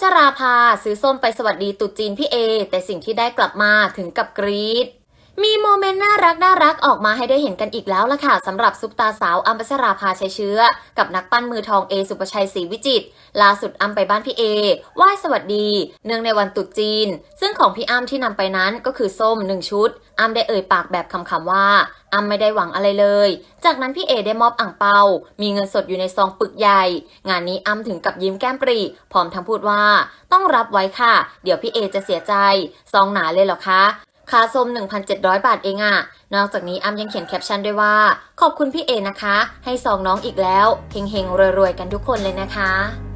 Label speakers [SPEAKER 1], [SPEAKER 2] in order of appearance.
[SPEAKER 1] ชราภาซื้อส้มไปสวัสดีตรุษจีนพี่เอ แต่สิ่งที่ได้กลับมาถึงกับกรี๊ด มีโมเมนต์น่ารักน่ารักออกมาให้ได้เห็นกันอีกแล้วล่ะค่ะสำหรับซุปตาสาวอัมพัชราภาชัยเชื้อ กับนักปั้นมือทองเอสุปชัยศรีวิจิตรล่าสุดอัมไปบ้านพี่เอไหว้สวัสดี เนื่องในวันตรุษจีน ซึ่งของพี่อัมที่นำไปนั้นก็คือส้มหนึ่งชุดอัมได้เอ่ยปากแบบคำๆว่าอัมไม่ได้หวังอะไรเลย จากนั้นพี่เอได้มอบอ่างเปา มีเงินสดอยู่ในซองปึกใหญ่ งานนี้อัมถึงกับยิ้มแก้มปรีพร้อมทั้งพูดว่า ต้องรับไว้ค่ะ เดี๋ยวพี่เอจะเสียใจ ซองหนาเลยเหรอคะ ค่าส้ม 1,700 บาทเองอะนอกจากนี้อ้ำยังเขียนแคปชั่นด้วยว่า ขอบคุณพี่เอนะคะ ให้ซองน้องอีกแล้วเฮงๆรวยๆกันทุกคนเลยนะคะ